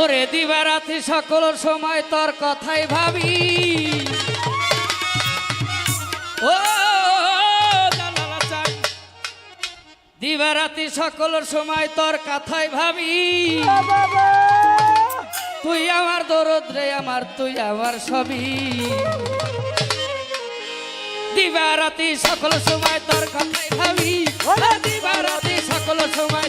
ওরে দিবারাতি সকল সময় তোর কথাই ভাবি। ও দিবারাতি সকল সময় তোর কথাই ভাবি। তুই আমার দরদ্রে, আমার, তুই আমার সবই। দিবারাতি সকল সময় তোর কথাই ভাবি। দিবারাতি সকল সময়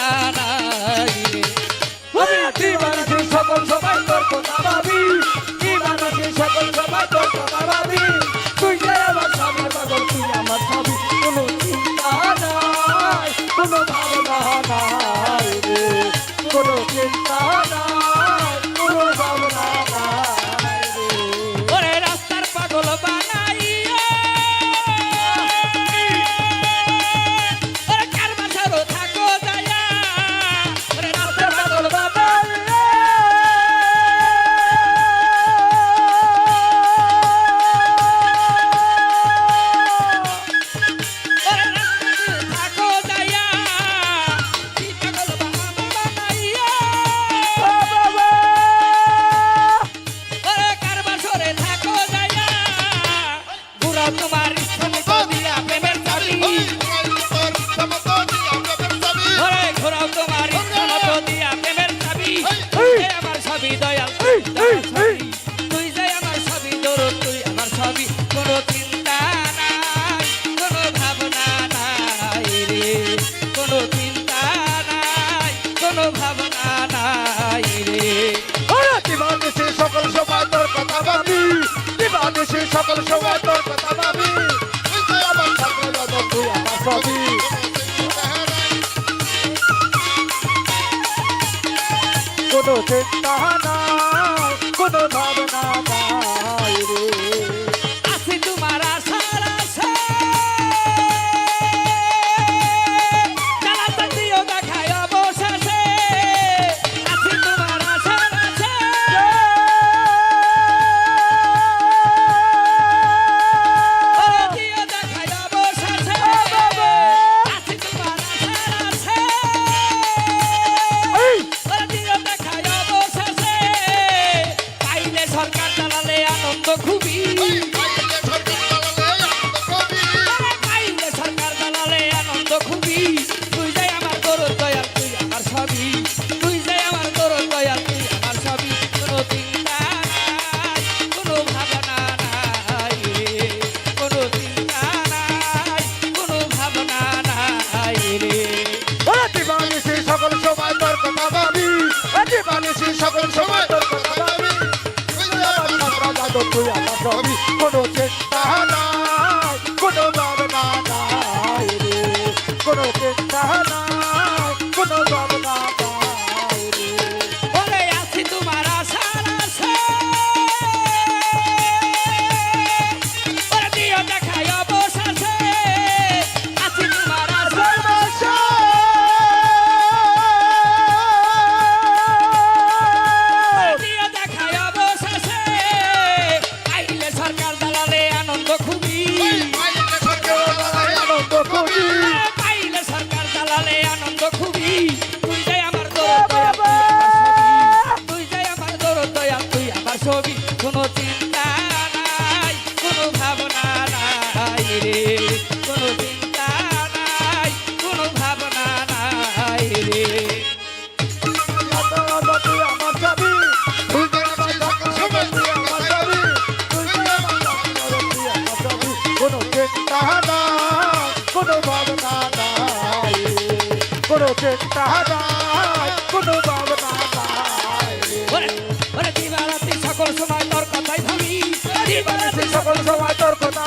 রা রা Okay. বাইরে যে তাহারায় কোনো ভাবনা ওরে দিবারাতি সকল সময় তোর কথাই ভাবি। দিবারাতি সকল সময় তোর কথা